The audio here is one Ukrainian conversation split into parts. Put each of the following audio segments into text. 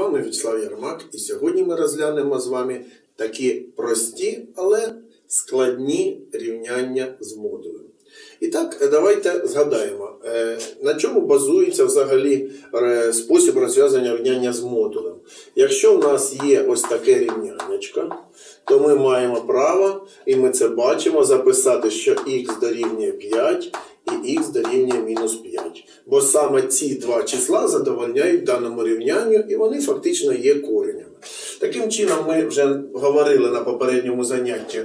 вами Вячеслав Ярмак, і сьогодні ми розглянемо з вами такі прості, але складні рівняння з модулем. І так, давайте згадаємо, е, на чому базується взагалі е, спосіб розв'язання рівняння з модулем. Якщо в нас є ось таке рівняннячко, то ми маємо право, і ми це бачимо, записати, що х дорівнює 5 і х дорівнює мінус 5. Бо саме ці два числа задовольняють даному рівнянню, і вони фактично є коренями. Таким чином, ми вже говорили на попередньому занятті.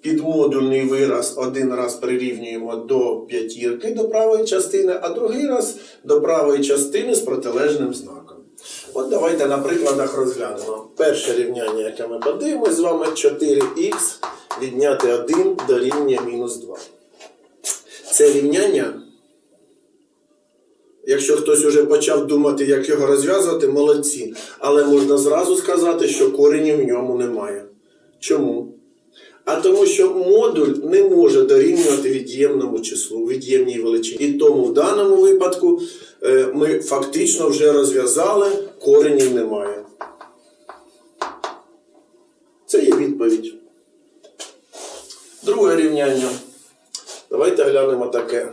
Підмодульний вираз один раз прирівнюємо до п'ятірки до правої частини, а другий раз до правої частини з протилежним знаком. От давайте на прикладах розглянемо. Перше рівняння, яке ми подивимось з вами, 4х відняти 1 дорівнює мінус 2. Це рівняння, якщо хтось вже почав думати, як його розв'язувати, молодці. Але можна зразу сказати, що коренів в ньому немає. Чому? А тому, що модуль не може дорівнювати від'ємному числу, від'ємній величині. І тому в даному випадку е, ми фактично вже розв'язали, коренів немає. Це є відповідь. Друге рівняння. Давайте глянемо таке.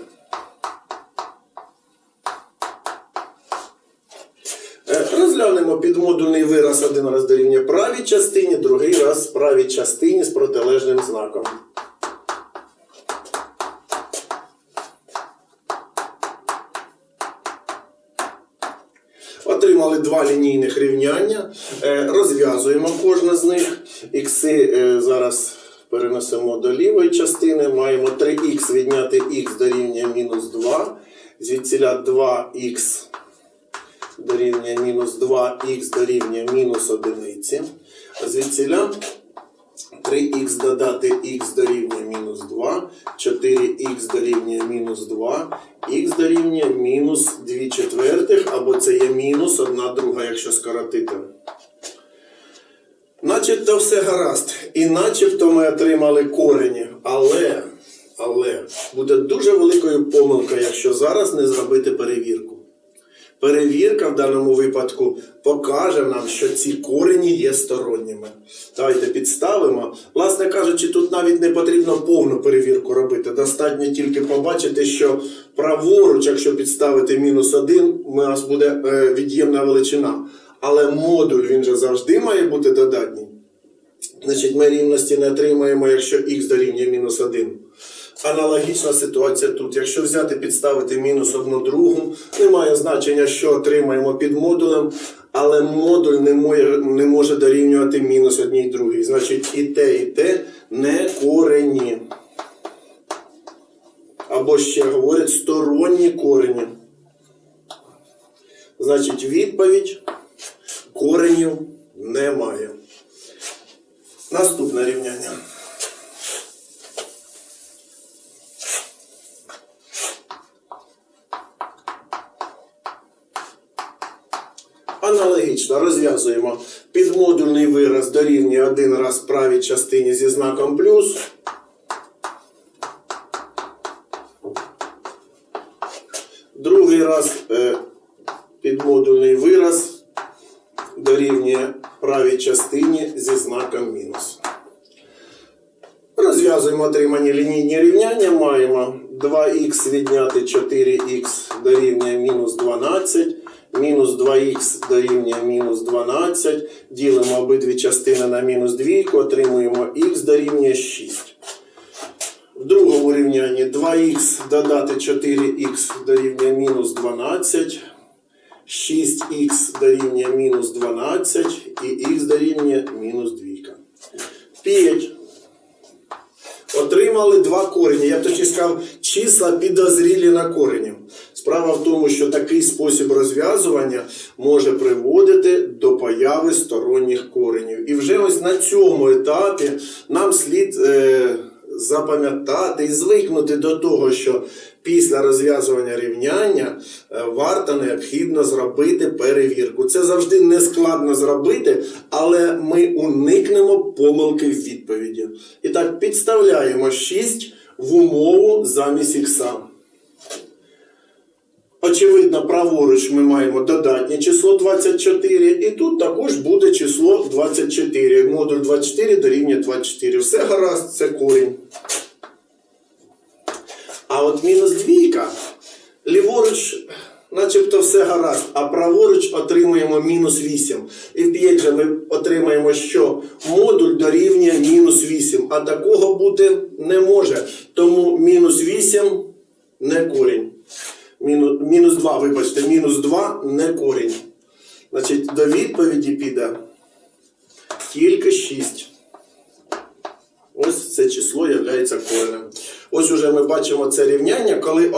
Е, Розглянемо підмодульний вираз один раз дорівнює правій частині, другий раз правій частині з протилежним знаком. Отримали два лінійних рівняння. Е, Розв'язуємо кожне з них. Ікси е, зараз перенесемо до лівої частини. Маємо 3х відняти х дорівнює мінус 2. Звідсіля 2х дорівнює мінус 2х дорівнює мінус 1. Звідсіля 3х додати х дорівнює мінус 2, 4х дорівнює мінус 2, х дорівнює мінус 2 четвертих, або це є мінус 1 друга, якщо скоротити. Начебто все гаразд. І начебто ми отримали корені. Але, але буде дуже великою помилкою, якщо зараз не зробити перевірку. Перевірка в даному випадку покаже нам, що ці корені є сторонніми. Давайте підставимо. Власне кажучи, тут навіть не потрібно повну перевірку робити. Достатньо тільки побачити, що праворуч, якщо підставити мінус 1, у нас буде е, від'ємна величина. Але модуль він же завжди має бути додатній. Значить, ми рівності не отримаємо, якщо х дорівнює мінус 1. Аналогічна ситуація тут. Якщо взяти підставити мінус одну другу, немає значення, що отримаємо під модулем, але модуль не може, не може дорівнювати мінус одній другій. Значить, і те, і те не корені. Або ще говорять сторонні корені. Значить, відповідь коренів немає. Наступне рівняння. Аналогічно розв'язуємо підмодульний вираз дорівнює один раз правій частині зі знаком плюс. Другий раз е, підмодульний вираз правій частині зі знаком мінус. Розв'язуємо отримані лінійні рівняння. Маємо 2х відняти 4х дорівнює мінус 12, мінус 2х дорівнює мінус 12. Ділимо обидві частини на мінус 2, отримуємо х дорівнює 6. В другому рівнянні 2х додати 4х дорівнює мінус 12. 6х дорівнює мінус 12 і х дорівнює мінус 2. 5. Отримали два корені. Я б точніше сказав, числа підозрілі на коренів. Справа в тому, що такий спосіб розв'язування може приводити до появи сторонніх коренів. І вже ось на цьому етапі нам слід е, запам'ятати і звикнути до того, що після розв'язування рівняння е, варто необхідно зробити перевірку. Це завжди не складно зробити, але ми уникнемо помилки в відповіді. І так, підставляємо 6 в умову замість ікса. Очевидно, праворуч ми маємо додатнє число 24, і тут також буде число 24. Модуль 24 дорівнює 24. Все гаразд, це корінь. А от мінус двійка, ліворуч, начебто все гаразд, а праворуч отримаємо мінус 8. І в 5 же ми отримаємо, що модуль дорівнює мінус 8. А такого бути не може. Тому мінус 8 не корінь. Мінус 2, вибачте, мінус 2 не корінь. Значить, до відповіді піде тільки 6. Ось це число є коренем. Ось уже ми бачимо це рівняння, коли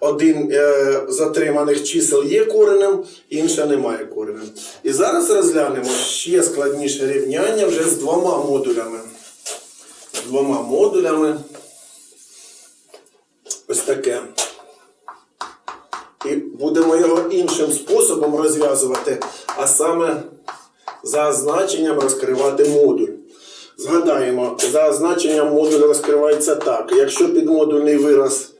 один е, з отриманих чисел є коренем, інше немає коренем. І зараз розглянемо ще складніше рівняння вже з двома модулями. З двома модулями. Ось таке. І будемо його іншим способом розв'язувати, а саме за значенням розкривати модуль. Згадаємо, за значенням модуль розкривається так. Якщо підмодульний вираз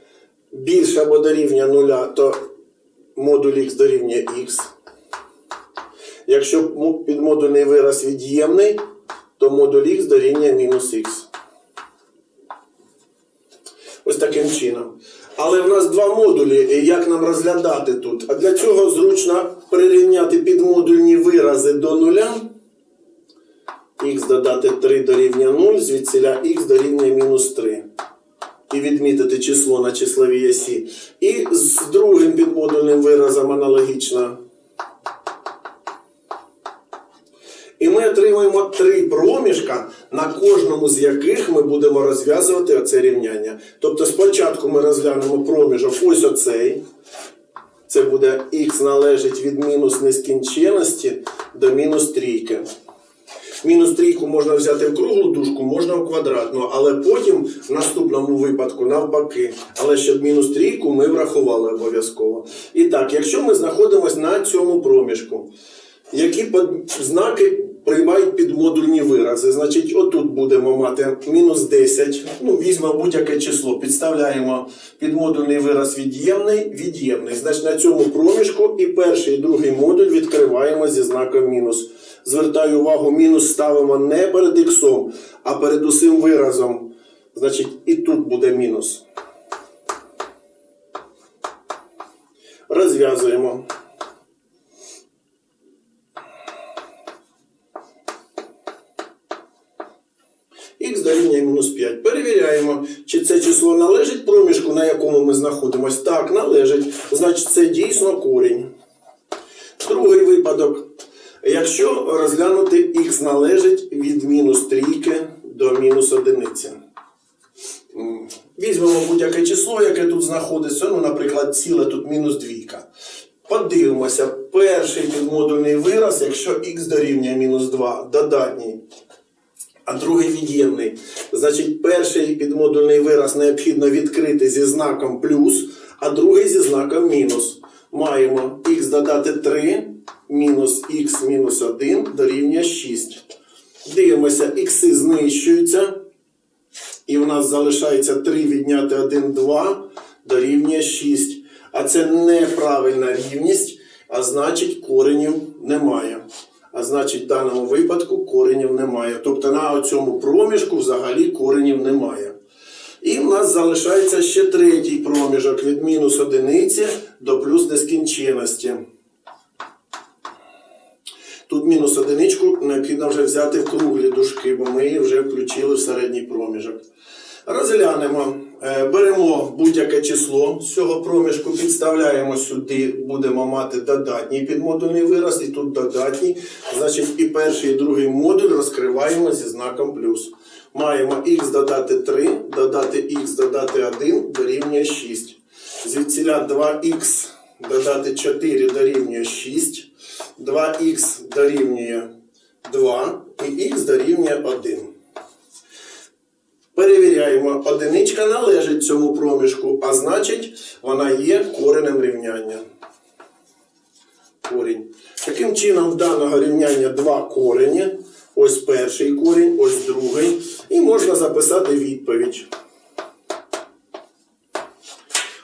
більше або дорівнює нуля, то модуль х дорівнює х. Якщо підмодульний вираз від'ємний, то модуль х дорівнює мінус х. Ось таким чином. Але в нас два модулі, як нам розглядати тут? А для цього зручно прирівняти підмодульні вирази до нуля. Х додати 3 дорівнює 0, звідсіля х дорівнює мінус 3. І відмітити число на числовій осі. І з другим підмодульним виразом аналогічно. І ми отримуємо три проміжка, на кожному з яких ми будемо розв'язувати оце рівняння. Тобто спочатку ми розглянемо проміжок ось оцей. Це буде х належить від мінус нескінченності до мінус трійки. Мінус трійку можна взяти в круглу дужку, можна в квадратну, але потім в наступному випадку навпаки. Але щоб мінус трійку ми врахували обов'язково. І так, якщо ми знаходимося на цьому проміжку, які знаки приймають підмодульні вирази? Значить, отут будемо мати мінус 10. Ну, візьмемо будь-яке число, підставляємо підмодульний вираз від'ємний, від'ємний. Значить, на цьому проміжку і перший, і другий модуль відкриваємо зі знаком мінус. Звертаю увагу, мінус ставимо не перед іксом, а перед усім виразом. Значить, і тут буде мінус. Розв'язуємо. Х дорівнює мінус 5. Перевіряємо, чи це число належить проміжку, на якому ми знаходимося. Так, належить. Значить, це дійсно корінь. Другий випадок. Якщо розглянути х належить від мінус трійки до мінус одиниці. Візьмемо будь-яке число, яке тут знаходиться, ну, наприклад, ціле тут мінус двійка. Подивимося, перший підмодульний вираз, якщо х дорівнює мінус 2, додатній, а другий від'ємний. Значить, перший підмодульний вираз необхідно відкрити зі знаком плюс, а другий зі знаком мінус. Маємо х додати 3, мінус х мінус 1 дорівнює 6. Дивимося, ікси знищуються. І в нас залишається 3 відняти 1, 2 дорівнює 6. А це неправильна рівність, а значить коренів немає. А значить, в даному випадку коренів немає. Тобто на цьому проміжку взагалі коренів немає. І в нас залишається ще третій проміжок від мінус одиниці до плюс нескінченності. Тут мінус одиничку необхідно вже взяти в круглі дужки, бо ми її вже включили в середній проміжок. Розглянемо, Е, беремо будь-яке число з цього проміжку, підставляємо сюди, будемо мати додатній підмодульний вираз, і тут додатній. Значить, і перший, і другий модуль розкриваємо зі знаком плюс. Маємо х додати 3, додати х додати 1 дорівнює 6. Звідсіля 2х додати 4 дорівнює 6. 2х дорівнює 2 і х дорівнює 1. Перевіряємо, одиничка належить цьому проміжку, а значить, вона є коренем рівняння. Корінь. Таким чином, в даного рівняння два корені. Ось перший корінь, ось другий. І можна записати відповідь.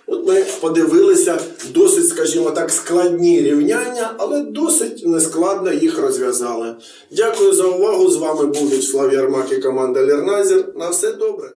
От ми подивилися досить, скажімо так, складні рівняння, але досить нескладно їх розв'язали. Дякую за увагу. З вами був Вячеслав Ярмак і команда лірназір На все добре.